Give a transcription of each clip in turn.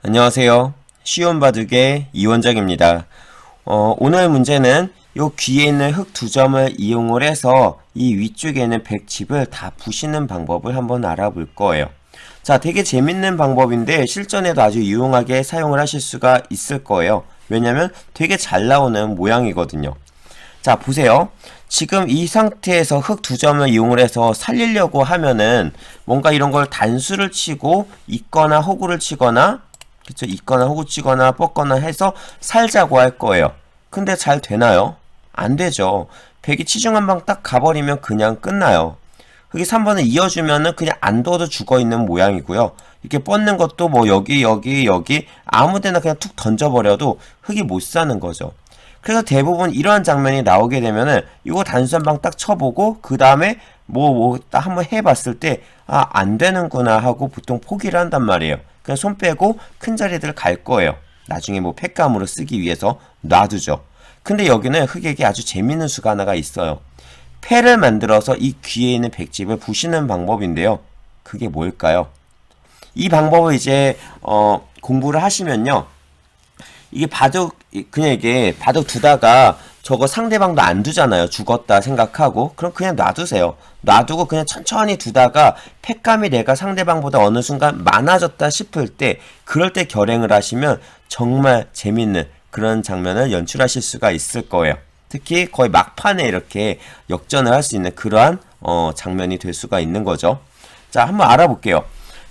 안녕하세요. 쉬운 바둑의 이원정입니다. 어, 오늘 문제는 요 귀에 있는 흙 두 점을 이용을 해서 이 위쪽에 있는 백칩을 다 부시는 방법을 한번 알아볼 거예요. 자, 되게 재밌는 방법인데 실전에도 아주 유용하게 사용을 하실 수가 있을 거예요. 왜냐면 되게 잘 나오는 모양이거든요. 자, 보세요. 지금 이 상태에서 흙 두 점을 이용을 해서 살리려고 하면은 뭔가 이런 걸 단수를 치고 있거나 호구를 치거나 그쵸 있거나 호구 치거나 뻗거나 해서 살자고 할 거예요. 근데 잘 되나요? 안 되죠. 백이 치중 한 방 딱 가버리면 그냥 끝나요. 흙이 3번을 이어주면은 그냥 안 둬도 죽어 있는 모양이고요. 이렇게 뻗는 것도 뭐 여기 여기 여기 아무데나 그냥 툭 던져버려도 흙이 못 사는 거죠. 그래서 대부분 이러한 장면이 나오게 되면은 이거 단수 한방 딱 쳐보고 그 다음에 뭐 뭐 딱 한번 해봤을 때 아 안 되는구나 하고 보통 포기를 한단 말이에요. 그냥 손 빼고 큰 자리들 갈 거예요. 나중에 뭐 팩감으로 쓰기 위해서 놔두죠. 근데 여기는 흙에게 아주 재밌는 수가 하나가 있어요. 패를 만들어서 이 귀에 있는 백집을 부시는 방법인데요. 그게 뭘까요? 이 방법을 이제 어, 공부를 하시면요. 이게 바둑 그냥 이게 바둑 두다가 저거 상대방도 안 두잖아요. 죽었다 생각하고 그럼 그냥 놔두세요. 놔두고 그냥 천천히 두다가 팩감이 내가 상대방보다 어느 순간 많아졌다 싶을 때 그럴 때 결행을 하시면 정말 재밌는 그런 장면을 연출하실 수가 있을 거예요. 특히 거의 막판에 이렇게 역전을 할 수 있는 그러한 어, 장면이 될 수가 있는 거죠. 자, 한번 알아볼게요.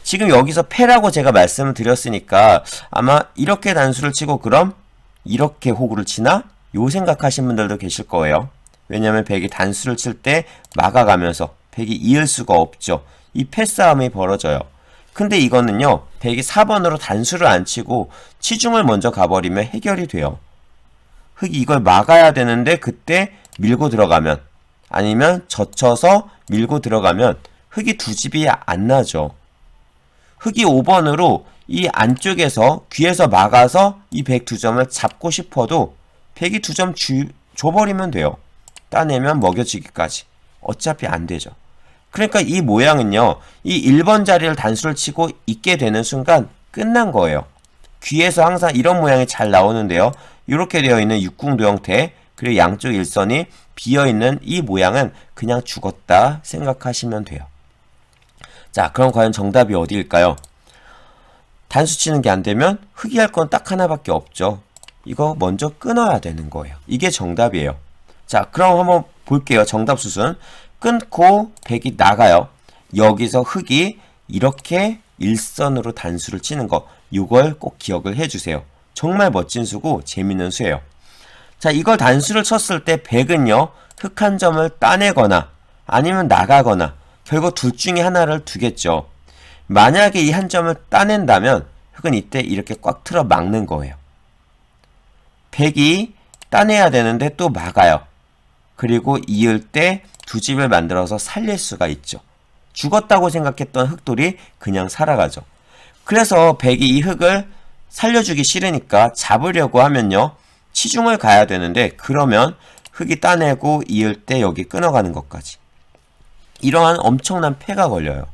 지금 여기서 패라고 제가 말씀을 드렸으니까 아마 이렇게 단수를 치고 그럼 이렇게 호구를 치나? 요 생각하신 분들도 계실 거예요. 왜냐면 백이 단수를 칠 때 막아가면서 백이 이을 수가 없죠. 이 패싸움이 벌어져요. 근데 이거는요, 백이 4번으로 단수를 안 치고 치중을 먼저 가버리면 해결이 돼요. 흙이 이걸 막아야 되는데 그때 밀고 들어가면 아니면 젖혀서 밀고 들어가면 흙이 두 집이 안 나죠. 흙이 5번으로 이 안쪽에서 귀에서 막아서 이 102점을 잡고 싶어도 102 2점 주, 줘버리면 돼요. 따내면 먹여지기까지. 어차피 안 되죠. 그러니까 이 모양은요, 이 1번 자리를 단수를 치고 있게 되는 순간 끝난 거예요. 귀에서 항상 이런 모양이 잘 나오는데요. 이렇게 되어 있는 육궁도 형태, 그리고 양쪽 일선이 비어있는 이 모양은 그냥 죽었다 생각하시면 돼요. 자, 그럼 과연 정답이 어디일까요? 단수 치는 게 안 되면 흑이할 건 딱 하나밖에 없죠. 이거 먼저 끊어야 되는 거예요. 이게 정답이에요. 자, 그럼 한번 볼게요. 정답 수순. 끊고 백이 나가요. 여기서 흑이 이렇게 일선으로 단수를 치는 거. 이걸 꼭 기억을 해주세요. 정말 멋진 수고 재밌는 수예요. 자, 이걸 단수를 쳤을 때 백은요, 흑한 점을 따내거나 아니면 나가거나 결국 둘 중에 하나를 두겠죠. 만약에 이 한 점을 따낸다면 흑은 이때 이렇게 꽉 틀어 막는 거예요. 백이 따내야 되는데 또 막아요. 그리고 이을 때 두 집을 만들어서 살릴 수가 있죠. 죽었다고 생각했던 흑돌이 그냥 살아가죠. 그래서 백이 이 흑을 살려주기 싫으니까 잡으려고 하면요. 치중을 가야 되는데 그러면 흑이 따내고 이을 때 여기 끊어가는 것까지. 이러한 엄청난 패가 걸려요.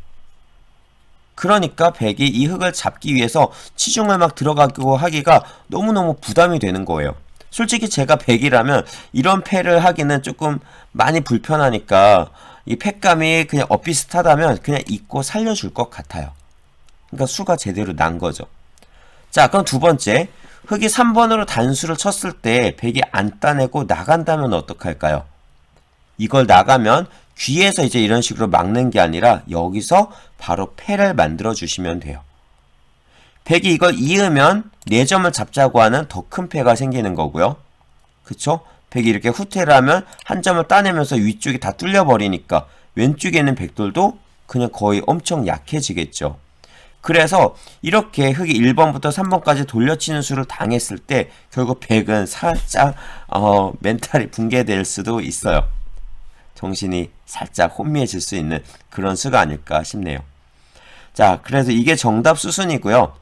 그러니까 백이 이 흙을 잡기 위해서 치중을 막 들어가고 하기가 너무너무 부담이 되는 거예요. 솔직히 제가 백이라면 이런 패를 하기는 조금 많이 불편하니까 이 패감이 그냥 엇비슷하다면 그냥 잊고 살려줄 것 같아요. 그러니까 수가 제대로 난 거죠. 자, 그럼 두 번째. 흙이 3번으로 단수를 쳤을 때 백이 안 따내고 나간다면 어떡할까요? 이걸 나가면 귀에서 이제 이런 식으로 막는 게 아니라 여기서 바로 패를 만들어 주시면 돼요. 백이 이걸 이으면 4점을 잡자고 하는 더 큰 패가 생기는 거고요. 그쵸? 백이 이렇게 후퇴를 하면 한 점을 따내면서 위쪽이 다 뚫려버리니까 왼쪽에 있는 백돌도 그냥 거의 엄청 약해지겠죠. 그래서 이렇게 흙이 1번부터 3번까지 돌려치는 수를 당했을 때 결국 백은 살짝 어, 멘탈이 붕괴될 수도 있어요. 정신이 살짝 혼미해질 수 있는 그런 수가 아닐까 싶네요. 자, 그래서 이게 정답 수순이고요.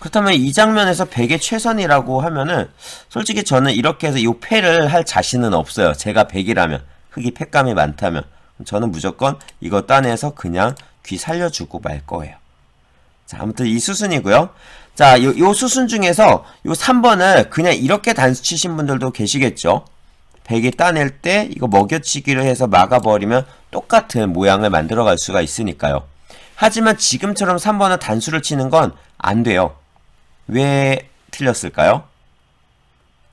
그렇다면 이 장면에서 100의 최선이라고 하면은 솔직히 저는 이렇게 해서 이 패를 할 자신은 없어요. 제가 100이라면 흙이 패감이 많다면 저는 무조건 이거 따내서 그냥 귀 살려주고 말 거예요. 자, 아무튼 이 수순이고요. 자, 요, 요 수순 중에서 요 3번을 그냥 이렇게 단수 치신 분들도 계시겠죠. 백이 따낼 때 이거 먹여치기를 해서 막아버리면 똑같은 모양을 만들어갈 수가 있으니까요. 하지만 지금처럼 3번은 단수를 치는 건 안 돼요. 왜 틀렸을까요?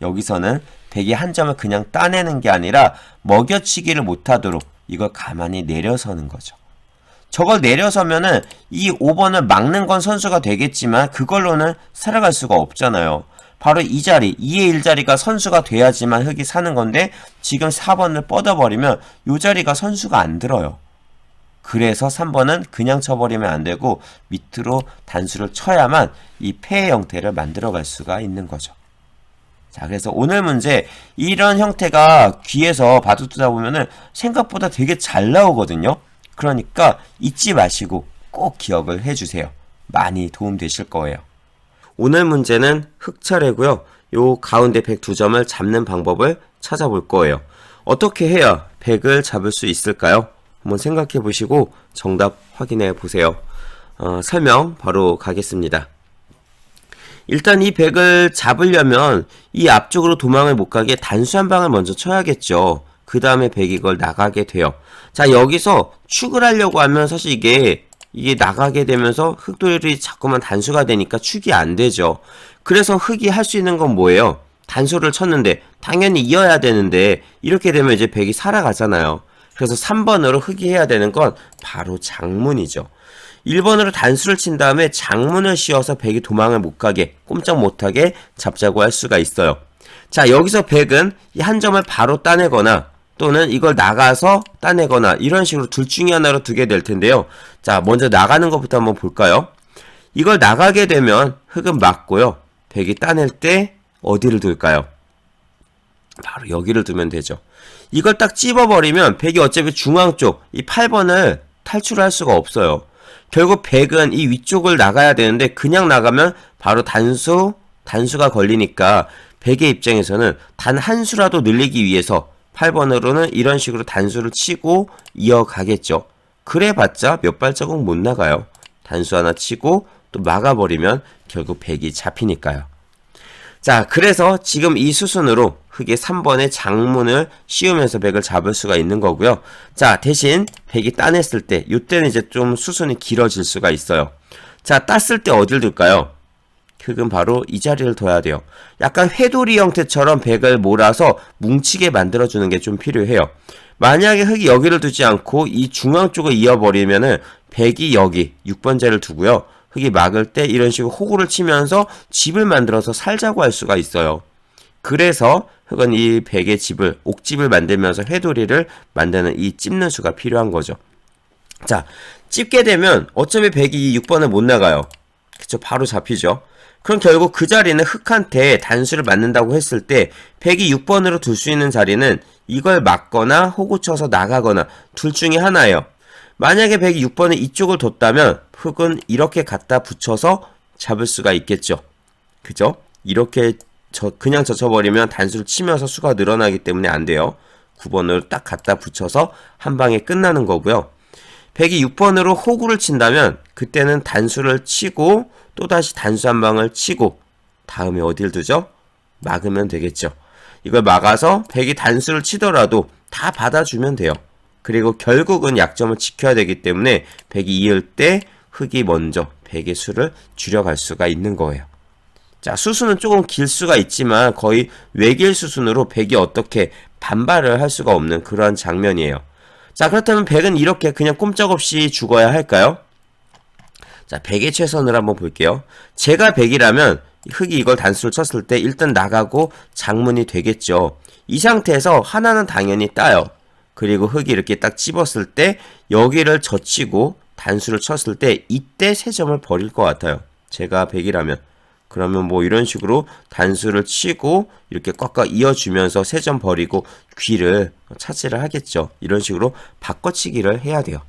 여기서는 백이 한 점을 그냥 따내는 게 아니라 먹여치기를 못하도록 이걸 가만히 내려서는 거죠. 저걸 내려서면은 이 5번을 막는 건 선수가 되겠지만 그걸로는 살아갈 수가 없잖아요. 바로 이 자리, 2의 1자리가 선수가 돼야지만 흙이 사는 건데 지금 4번을 뻗어버리면 이 자리가 선수가 안 들어요. 그래서 3번은 그냥 쳐버리면 안 되고 밑으로 단수를 쳐야만 이 패의 형태를 만들어갈 수가 있는 거죠. 자, 그래서 오늘 문제 이런 형태가 귀에서 봐두다 보면은 생각보다 되게 잘 나오거든요. 그러니까 잊지 마시고 꼭 기억을 해주세요. 많이 도움되실 거예요. 오늘 문제는 흑 차례고요. 요 가운데 102점을 잡는 방법을 찾아볼 거예요. 어떻게 해야 100을 잡을 수 있을까요? 한번 생각해 보시고 정답 확인해 보세요. 어, 설명 바로 가겠습니다. 일단 이 100을 잡으려면 이 앞쪽으로 도망을 못 가게 단수 한 방을 먼저 쳐야겠죠. 그 다음에 100이 이걸 나가게 돼요. 자, 여기서 축을 하려고 하면 사실 이게 이게 나가게 되면서 흑돌이 자꾸만 단수가 되니까 축이 안 되죠. 그래서 흑이 할 수 있는 건 뭐예요? 단수를 쳤는데 당연히 이어야 되는데 이렇게 되면 이제 100이 살아가잖아요. 그래서 3번으로 흑이 해야 되는 건 바로 장문이죠. 1번으로 단수를 친 다음에 장문을 씌워서 100이 도망을 못 가게 꼼짝 못하게 잡자고 할 수가 있어요. 자 여기서 100은 이 한 점을 바로 따내거나 또는 이걸 나가서 따내거나 이런 식으로 둘 중에 하나로 두게 될 텐데요. 자 먼저 나가는 것부터 한번 볼까요? 이걸 나가게 되면 흑은 맞고요. 100이 따낼 때 어디를 둘까요? 바로 여기를 두면 되죠. 이걸 딱 찝어버리면 100이 어차피 중앙 쪽 이 8번을 탈출할 수가 없어요. 결국 100은 이 위쪽을 나가야 되는데 그냥 나가면 바로 단수, 단수가 걸리니까 100의 입장에서는 단 한 수라도 늘리기 위해서 8번으로는 이런 식으로 단수를 치고 이어가겠죠. 그래 봤자 몇 발자국 못 나가요. 단수 하나 치고 또 막아버리면 결국 100이 잡히니까요. 자, 그래서 지금 이 수순으로 흙의 3번의 장문을 씌우면서 100을 잡을 수가 있는 거고요. 자, 대신 100이 따냈을 때, 이때는 이제 좀 수순이 길어질 수가 있어요. 자, 땄을 때 어딜 둘까요? 흙은 바로 이 자리를 둬야 돼요. 약간 회돌이 형태처럼 100을 몰아서 뭉치게 만들어주는 게 좀 필요해요. 만약에 흙이 여기를 두지 않고 이 중앙 쪽을 이어버리면은 100이 여기 6번 자리를 두고요. 흙이 막을 때 이런 식으로 호구를 치면서 집을 만들어서 살자고 할 수가 있어요. 그래서 흙은 이 백의 집을 옥집을 만들면서 회돌이를 만드는 이 찝는 수가 필요한 거죠. 자, 찝게 되면 어차피 백이 6번을 못 나가요. 그쵸? 바로 잡히죠. 그럼 결국 그 자리는 흙한테 단수를 맞는다고 했을 때 백이 6번으로 둘 수 있는 자리는 이걸 막거나 호구 쳐서 나가거나 둘 중에 하나예요. 만약에 106번에 이쪽을 뒀다면 흙은 이렇게 갖다 붙여서 잡을 수가 있겠죠. 그죠? 이렇게 저 그냥 젖혀버리면 단수를 치면서 수가 늘어나기 때문에 안 돼요. 9번으로 딱 갖다 붙여서 한 방에 끝나는 거고요. 106번으로 호구를 친다면 그때는 단수를 치고 또다시 단수 한 방을 치고 다음에 어딜 두죠? 막으면 되겠죠. 이걸 막아서 100이 단수를 치더라도 다 받아주면 돼요. 그리고 결국은 약점을 지켜야 되기 때문에 100이 이을 때 흙이 먼저 100의 수를 줄여갈 수가 있는 거예요. 자, 수순은 조금 길 수가 있지만 거의 외길 수순으로 100이 어떻게 반발을 할 수가 없는 그러한 장면이에요. 자, 그렇다면 100은 이렇게 그냥 꼼짝없이 죽어야 할까요? 자, 100의 최선을 한번 볼게요. 제가 100이라면 흙이 이걸 단수를 쳤을 때 일단 나가고 장문이 되겠죠. 이 상태에서 하나는 당연히 따요. 그리고 흙이 이렇게 딱 찝었을 때 여기를 젖히고 단수를 쳤을 때 이때 세 점을 버릴 것 같아요. 제가 100이라면. 그러면 뭐 이런 식으로 단수를 치고 이렇게 꽉꽉 이어주면서 세 점 버리고 귀를 차지를 하겠죠. 이런 식으로 바꿔치기를 해야 돼요.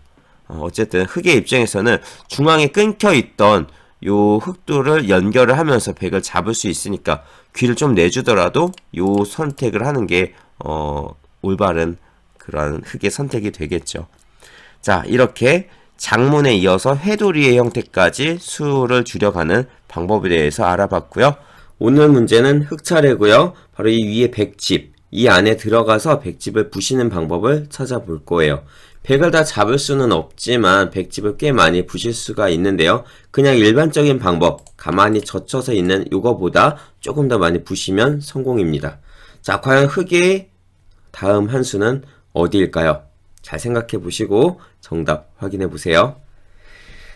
어, 어쨌든 흙의 입장에서는 중앙에 끊겨 있던 요 흙돌을 연결을 하면서 백을 잡을 수 있으니까 귀를 좀 내주더라도 요 선택을 하는 게 어, 올바른 그런 흙의 선택이 되겠죠. 자, 이렇게 장문에 이어서 회돌이의 형태까지 수를 줄여가는 방법에 대해서 알아봤고요. 오늘 문제는 흑차례고요. 바로 이 위에 백집, 이 안에 들어가서 백집을 부시는 방법을 찾아볼 거예요. 백을 다 잡을 수는 없지만 백집을 꽤 많이 부실 수가 있는데요. 그냥 일반적인 방법, 가만히 젖혀서 있는 이거보다 조금 더 많이 부시면 성공입니다. 자, 과연 흑의 다음 한 수는 어디일까요? 잘 생각해 보시고 정답 확인해 보세요.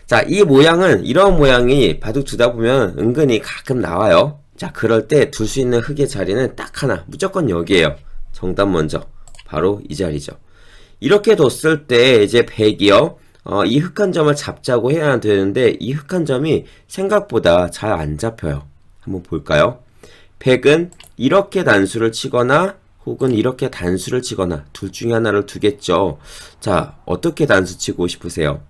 자, 이 모양은 이런 모양이 바둑 두다 보면 은근히 가끔 나와요. 자, 그럴 때 둘 수 있는 흑의 자리는 딱 하나, 무조건 여기에요. 정답 먼저. 바로 이 자리죠. 이렇게 뒀을 때 이제 백이요. 어, 이 흑한 점을 잡자고 해야 되는데 이 흑한 점이 생각보다 잘 안 잡혀요. 한번 볼까요? 백은 이렇게 단수를 치거나 혹은 이렇게 단수를 치거나 둘 중에 하나를 두겠죠. 자, 어떻게 단수 치고 싶으세요?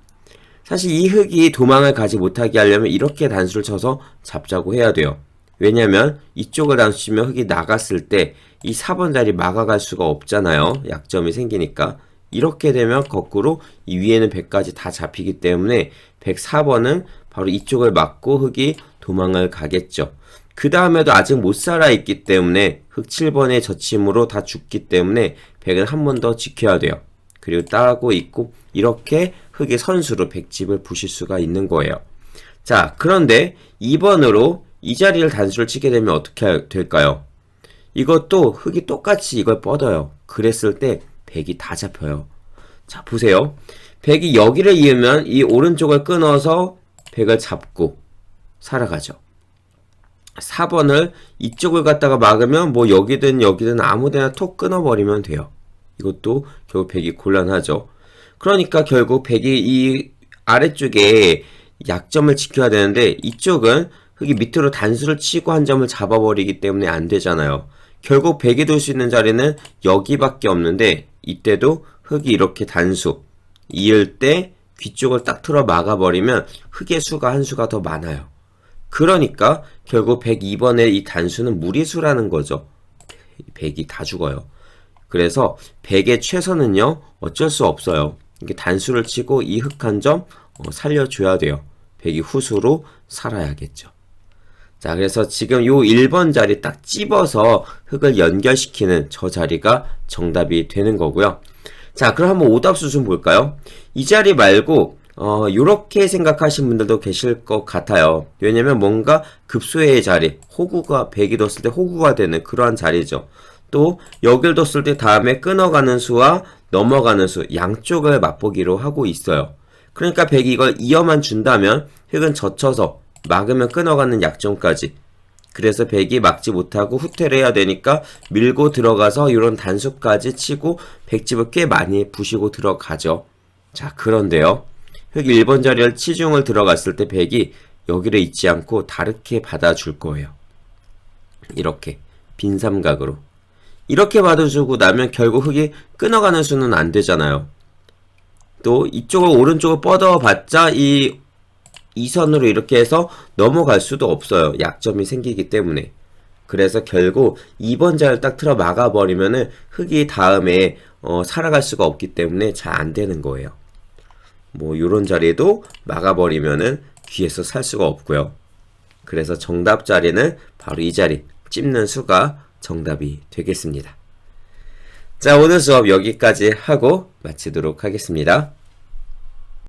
사실 이 흑이 도망을 가지 못하게 하려면 이렇게 단수를 쳐서 잡자고 해야 돼요. 왜냐면 이쪽을 단수 치면 흑이 나갔을 때 이 4번 자리 막아갈 수가 없잖아요. 약점이 생기니까. 이렇게 되면 거꾸로 이 위에는 100까지 다 잡히기 때문에 104번은 바로 이쪽을 막고 흑이 도망을 가겠죠. 그 다음에도 아직 못 살아있기 때문에 흑 7번의 저침으로 다 죽기 때문에 100은 한 번 더 지켜야 돼요. 그리고 따고 있고 이렇게 흑의 선수로 100집을 부실 수가 있는 거예요. 자 그런데 2번으로 이 자리를 단수를 치게 되면 어떻게 될까요? 이것도 흑이 똑같이 이걸 뻗어요. 그랬을 때 100이 다 잡혀요. 자 보세요. 100이 여기를 이으면 이 오른쪽을 끊어서 100을 잡고 살아가죠. 4번을 이쪽을 갖다가 막으면 뭐 여기든 여기든 아무데나 톡 끊어버리면 돼요. 이것도 결국 100이 곤란하죠. 그러니까 결국 100이 이 아래쪽에 약점을 지켜야 되는데 이쪽은 흑이 밑으로 단수를 치고 한 점을 잡아버리기 때문에 안 되잖아요. 결국 100이 돌 수 있는 자리는 여기밖에 없는데 이때도 흑이 이렇게 단수 이을 때 귀쪽을 딱 틀어 막아버리면 흑의 수가 한 수가 더 많아요. 그러니까 결국 102번의 이 단수는 무리수라는 거죠. 100이 다 죽어요. 그래서 100의 최선은요, 어쩔 수 없어요. 이게 단수를 치고 이 흑한 점 어, 살려줘야 돼요. 100이 후수로 살아야겠죠. 자, 그래서 지금 요 1번 자리 딱 찝어서 흑을 연결시키는 저 자리가 정답이 되는 거고요. 자, 그럼 한번 오답수 좀 볼까요? 이 자리 말고 어, 요렇게 생각하신 분들도 계실 것 같아요. 왜냐면 뭔가 급소의 자리, 호구가 100이 뒀을 때 호구가 되는 그러한 자리죠. 또 여길 뒀을 때 다음에 끊어가는 수와 넘어가는 수 양쪽을 맛보기로 하고 있어요. 그러니까 100이 이걸 이어만 준다면 흑은 젖혀서 막으면 끊어가는 약점까지 그래서 100이 막지 못하고 후퇴를 해야 되니까 밀고 들어가서 이런 단수까지 치고 100집을 꽤 많이 부시고 들어가죠. 자 그런데요. 흑 1번 자리를 치중을 들어갔을 때 100이 여기를 잊지 않고 다르게 받아줄 거예요. 이렇게 빈 삼각으로 이렇게 받아주고 나면 결국 흑이 끊어가는 수는 안 되잖아요. 또 이쪽을 오른쪽을 뻗어봤자 이 이선으로 이렇게 해서 넘어갈 수도 없어요. 약점이 생기기 때문에. 그래서 결국 2번 자를 딱 틀어 막아버리면은 흑이 다음에 어, 살아갈 수가 없기 때문에 잘 안 되는 거예요. 뭐 요런 자리도 막아버리면은 귀에서 살 수가 없고요. 그래서 정답 자리는 바로 이 자리 찝는 수가 정답이 되겠습니다. 자 오늘 수업 여기까지 하고 마치도록 하겠습니다.